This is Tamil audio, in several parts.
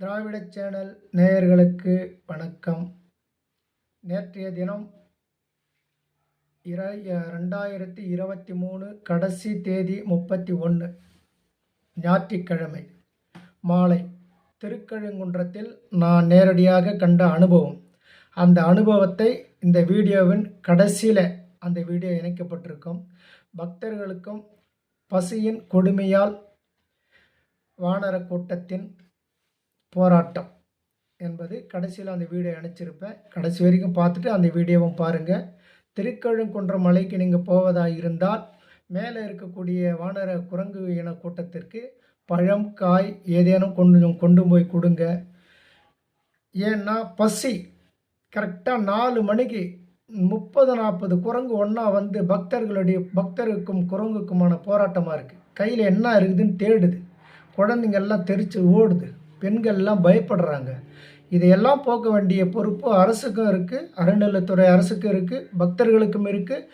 திராவிட சேனல் நேயர்களுக்கு வணக்கம். நேற்றைய தினம் இர ரெண்டாயிரத்தி இருபத்தி மூணு கடைசி தேதி முப்பத்தி ஒன்று ஞாயிற்றுக்கிழமை மாலை. திருக்கழுங்குன்றத்தில் நான் நேரடியாக கண்ட அனுபவம். அந்த அனுபவத்தை இந்த வீடியோவின் கடைசியில் அந்த வீடியோ இணைக்கப்பட்டிருக்கும். பக்தர்களுக்கும் பசியின் கொடுமையால் வானர கூட்டத்தின் போராட்டம் என்பது கடைசியில் அந்த வீடியோ அனுப்பிச்சிருப்பேன் கடைசி வரைக்கும் பார்த்துட்டு அந்த வீடியோவும் பாருங்கள் திருக்கழுங்குன்ற மலைக்கு நீங்கள் போவதாக இருந்தால் மேலே இருக்கக்கூடிய வானர குரங்கு இன கூட்டத்திற்கு பழம் காய் ஏதேனும் கொண்டு கொண்டு போய் கொடுங்க. ஏன்னா பசி கரெக்டாக நாலு மணிக்கு முப்பது நாற்பது குரங்கு ஒன்றா வந்து பக்தர்களுடைய பக்தருக்கும் குரங்குக்குமான போராட்டமாக இருக்குது கையில் என்ன இருக்குதுன்னு தேடுது. குழந்தைங்க எல்லாம் ஓடுது. பெண்கள்லாம் பயப்படுறாங்க. இதையெல்லாம் போக்க வேண்டிய பொறுப்பு அரசுக்கும் இருக்குது அறநிலைத்துறை அரசுக்கும் இருக்குது பக்தர்களுக்கும் இருக்குது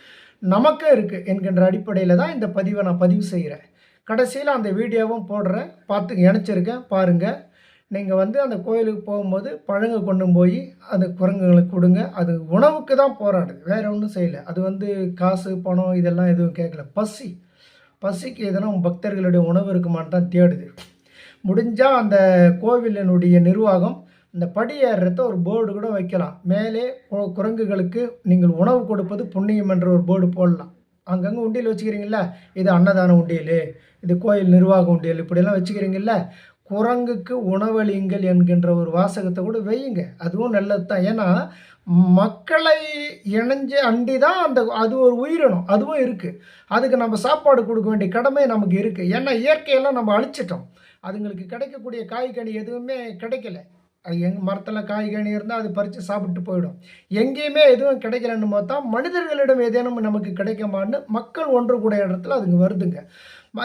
நமக்கும் இருக்குது என்கின்ற அடிப்படையில் தான் இந்த பதிவை நான் பதிவு செய்கிறேன் கடைசியில் அந்த வீடியோவும் போடுறேன். பார்த்து இணைச்சிருக்கேன் பாருங்கள் நீங்கள் வந்து அந்த கோயிலுக்கு போகும்போது பழங்க கொண்டு போய் அந்த குரங்குகளுக்கு கொடுங்க. அது உணவுக்கு தான் போராடுது. வேறு ஒன்றும் செய்யலை. அது வந்து காசு பணம் இதெல்லாம் எதுவும் கேட்கல. பசி. பசிக்கு எதனா பக்தர்களுடைய உணவு இருக்குமான்னு தான் தேடுது. முடிஞ்சால் அந்த கோவிலினுடைய நிர்வாகம் இந்த படியேறத ஒரு போர்டு கூட வைக்கலாம். மேலே குரங்குகளுக்கு நீங்கள் உணவு கொடுப்பது புண்ணியம் என்ற ஒரு போர்டு போடலாம். அங்கங்கே உண்டியல் வச்சுக்கிறீங்களா இது அன்னதான உண்டியல் இது கோயில் நிர்வாக உண்டியல் இப்படியெல்லாம் வச்சுக்கிறீங்கள குரங்குக்கு உணவளியுங்கள் என்கின்ற ஒரு வாசகத்தை கூட வையுங்க. அதுவும் நல்லது தான் ஏன்னா மக்களை இணைஞ்ச அண்டி தான் அந்த அது ஒரு உயிரினம். அதுவும் இருக்குது அதுக்கு நம்ம சாப்பாடு கொடுக்க வேண்டிய கடமை நமக்கு இருக்குது ஏன்னா இயற்கையெல்லாம் நம்ம அழிச்சிட்டோம். அதுங்களுக்கு கிடைக்கக்கூடிய காய்கனி எதுவுமே கிடைக்கல. அது எங் மரத்தில் காய்கனி இருந்தால் அது பறித்து சாப்பிட்டு போயிடும். எங்கேயுமே எதுவும் கிடைக்கலன்னு பார்த்தா மனிதர்களிடம் ஏதேனும் நமக்கு கிடைக்குமான்னு மக்கள் ஒன்று கூட இடத்துல அதுங்க வருதுங்க.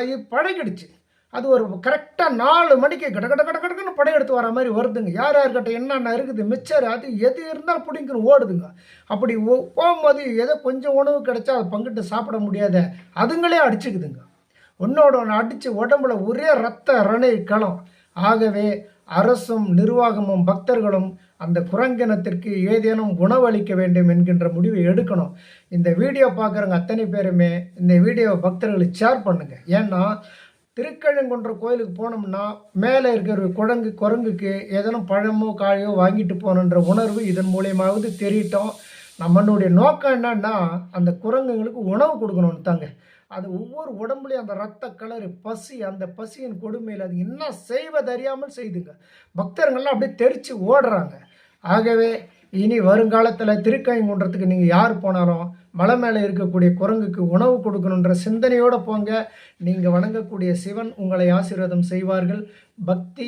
இது பழகிடுச்சு. அது ஒரு கரெக்டாக நாலு மணிக்கு கட கட கட கடக்குன்னு படையெடுத்து வர மாதிரி வருதுங்க. யார் யார்கிட்ட என்னென்ன இருக்குது மிச்சர் அது எது இருந்தாலும் பிடிங்கன்னு ஓடுதுங்க. அப்படி ஓ- போகும்போது ஏதோ கொஞ்சம் உணவு கிடைச்சா அதை பங்கிட்டு சாப்பிட முடியாத அதுங்களே அடிச்சுக்குதுங்க. உன்னோட ஒன்று அடித்து உடம்புல ஒரே ரத்த ரணை களம் ஆகவே அரசும் நிர்வாகமும் பக்தர்களும் அந்த குரங்கினத்திற்கு ஏதேனும் உணவளிக்க வேண்டும் என்கின்ற முடிவை எடுக்கணும். இந்த வீடியோ பார்க்குறவங்க அத்தனை பேருமே இந்த வீடியோவை பக்தர்களுக்கு ஷேர் பண்ணுங்க. ஏன்னா திருக்கழுங்குன்ற கோயிலுக்கு போனோம்னா மேலே இருக்கிற குழங்கு குரங்குக்கு எதனும் பழமோ காயோ வாங்கிட்டு போகணுன்ற உணர்வு இதன் மூலியமாவது தெரியட்டும். நம்மளுடைய நோக்கம் என்னன்னா அந்த குரங்குங்களுக்கு உணவு கொடுக்கணும்னு தாங்க. அது ஒவ்வொரு உடம்புலையும் அந்த ரத்த கலரு பசி அந்த பசியின் கொடுமையில் அது என்ன செய்வதறியாமல் செய்துங்க. பக்தர்கள்லாம் அப்படியே தெரித்து ஓடுறாங்க. ஆகவே இனி வருங்காலத்தில் திருக்கயங்குன்றத்துக்கு நீங்கள் யார் போனாலும் மலை மேலே இருக்கக்கூடிய குரங்குக்கு உணவு கொடுக்கணுன்ற சிந்தனையோடு போங்க. நீங்கள் வணங்கக்கூடிய சிவன் உங்களை ஆசீர்வாதம் செய்வார்கள். பக்தி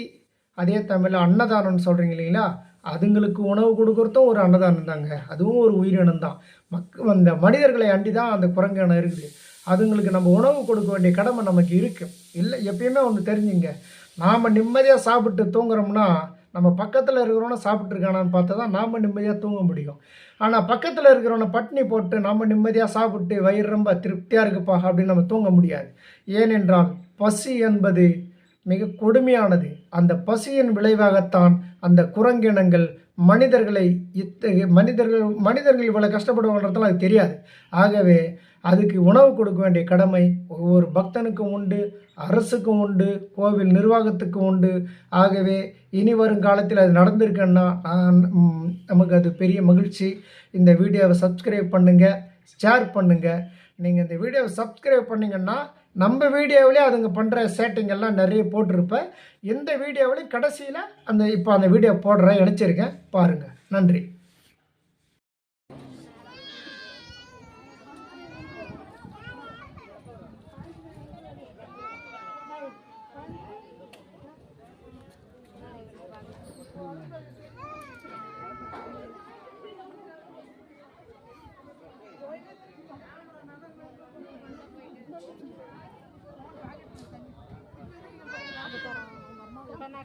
அதே தமிழில் அன்னதானம்னு சொல்கிறீங்க இல்லைங்களா? அதுங்களுக்கு உணவு கொடுக்குறதும் ஒரு அன்னதானம் தாங்க. அதுவும் ஒரு உயிரினம் தான். மக் அந்த மனிதர்களை அண்டி தான் அந்த குரங்கான இருக்குது. அதுங்களுக்கு நம்ம உணவு கொடுக்க வேண்டிய கடமை நமக்கு இருக்குது இல்லை எப்பயுமே ஒன்று தெரிஞ்சுங்க. நாம் நிம்மதியாக சாப்பிட்டு தூங்குறோம்னா நம்ம பக்கத்தில் இருக்கிறவன சாப்பிட்ருக்கானான்னு பார்த்தா தான் நாம் நிம்மதியாக தூங்க முடியும். ஆனால் பக்கத்தில் இருக்கிறவனை பட்னி போட்டு நம்ம நிம்மதியாக சாப்பிட்டு வயிறு ரொம்ப திருப்தியாக இருக்குப்பா அப்படின்னு நம்ம தூங்க முடியாது. ஏனென்றால் பசி என்பது மிக கொடுமையானது. அந்த பசியின் விளைவாகத்தான் அந்த குரங்கினங்கள் மனிதர்களை இத்தகைய மனிதர்கள் மனிதர்கள் இவ்வளோ கஷ்டப்படுவாங்கன்றதெல்லாம் அது தெரியாது. ஆகவே அதுக்கு உணவு கொடுக்க வேண்டிய கடமை ஒவ்வொரு பக்தனுக்கும் உண்டு அரசுக்கும் உண்டு கோவில் நிர்வாகத்துக்கும் உண்டு. ஆகவே இனி வரும் காலத்தில் அது நடந்திருக்குன்னா நமக்கு அது பெரிய மகிழ்ச்சி. இந்த வீடியோவை சப்ஸ்கிரைப் பண்ணுங்கள் ஷேர் பண்ணுங்கள் நீங்கள் இந்த வீடியோவை சப்ஸ்கிரைப் பண்ணிங்கன்னா நம்ம வீடியோவிலே அதுங்க பண்ணுற சேட்டிங்கெல்லாம் நிறைய போட்டிருப்பேன் இந்த வீடியோவிலையும் கடைசியில் அந்த இப்போ அந்த வீடியோ போடுறேன் இணைச்சிருக்கேன் பாருங்கள் நன்றி.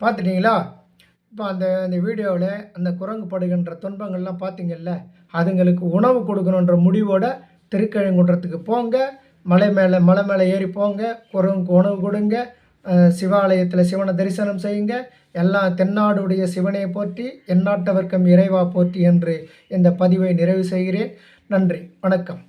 பார்த்துட்டீங்களா? இப்போ அந்த அந்த வீடியோவில் அந்த குரங்கு படுகின்ற துன்பங்கள்லாம் பார்த்தீங்கல்ல அதுங்களுக்கு உணவு கொடுக்கணுன்ற முடிவோட திருக்கழுங்குன்றத்துக்கு போங்க மலை மேலே மலை மேலே ஏறி போங்க குரங்குக்கு உணவு கொடுங்க சிவாலயத்தில் சிவனை தரிசனம் செய்யுங்க எல்லாம் தென்னாடுடைய சிவனை போற்றி எந்நாட்டவர்க்கம் இறைவா போற்றி என்று இந்த பதிவை நிறைவு செய்கிறேன். நன்றி. வணக்கம்.